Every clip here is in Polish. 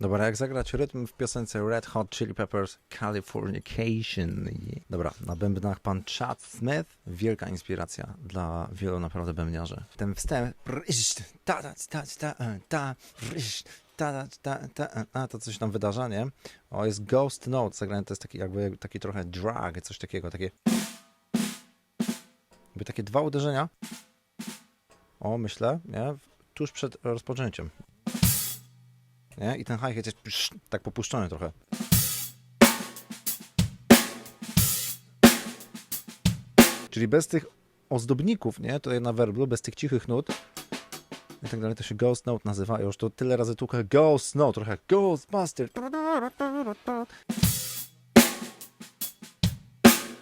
Dobra, jak zagrać rytm w piosence Red Hot Chili Peppers Californication? Dobra, na bębnach pan Chad Smith. Wielka inspiracja dla wielu naprawdę bębniarzy. Ten wstęp. ta, ta, ta, ta, prysz, ta, ta, ta, ta, a, to coś tam wydarza, nie? O, jest Ghost Note zagrany, to jest taki jakby taki trochę drag, coś takiego, takie jakby takie dwa uderzenia. O, myślę, nie? Tuż przed rozpoczęciem. Nie? I ten hi-hat jest psz, tak popuszczony trochę. Czyli bez tych ozdobników, nie? Tutaj na werblu, bez tych cichych nut i tak dalej, to się Ghost Note nazywa. Już to tyle razy tłukę Ghost Note, trochę Ghostbuster.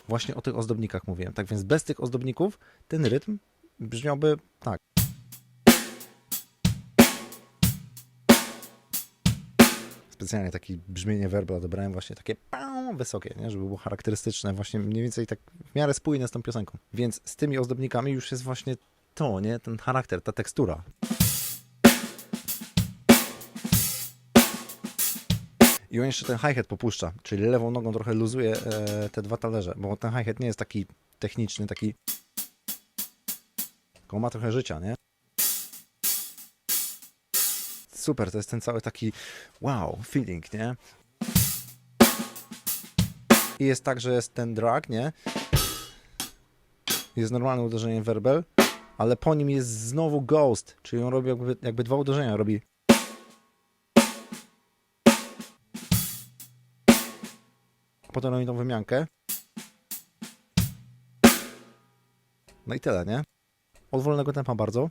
Właśnie o tych ozdobnikach mówiłem. Tak więc bez tych ozdobników ten rytm brzmiałby tak. Specjalnie takie brzmienie werbla dobrałem właśnie takie wysokie, nie? żeby było charakterystyczne, właśnie mniej więcej tak w miarę spójne z tą piosenką. Więc z tymi ozdobnikami już jest właśnie to, nie? Ten charakter, ta tekstura. I on jeszcze ten hi-hat popuszcza, czyli lewą nogą trochę luzuje e, te dwa talerze, bo ten hi-hat nie jest taki techniczny, taki... Tylko ma trochę życia, nie? Super, to jest ten cały taki wow, feeling, nie? I jest tak, że jest ten drag, nie? Jest normalne uderzenie werbel, ale po nim jest znowu ghost, czyli on robi jakby, jakby dwa uderzenia robi. Potem robi tą wymiankę. No i tyle, nie? Od wolnego tempa bardzo.